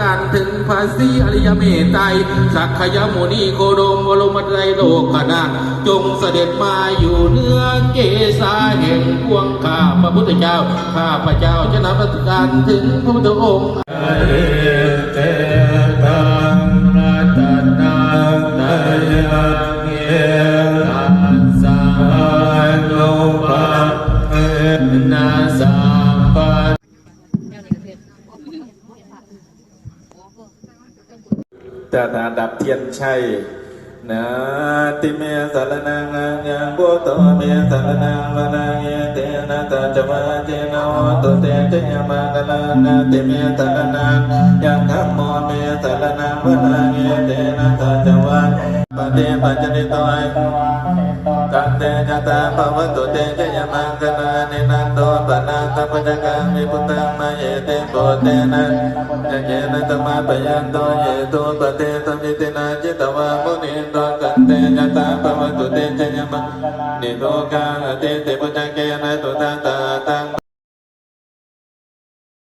การถึงภาษีอริยเมตไตรสักขยมุนีโคโดมบรมไตรโลกนาจงเสด็จมาอยู่เนื้อเกศาแห่งพวงข้าพระพุทธเจ้า ข้าพระเจ้าจะนำรัชการถึงพระพุทธองค์เตตังรัตนังนยัเยตัสสะโลภะเอนะสัมปัน ต่ตาดับเทียนชัยนาติเมสารนังยังบุตโตเมสารนังวนาเยเตนะตาจมาเจนะโนตุเตเจยมังกลานาติเมสารนังยังธัมโมเมสารนังวนาเยเตนะตาจวันปฏิปัจจนิโต ตันเตจตาภวตุเตจยมังกลานินันโตปนาตปัจจกังวิปุตตังมาเยเตโปเตนะยะเยนะตมะปยันโตเยตุปเตตมิตินาจิตวามุนินโตกันเตจตาภวตุเตจยมังนิโตกาเตเตปุจเกนะตุตาตาตัง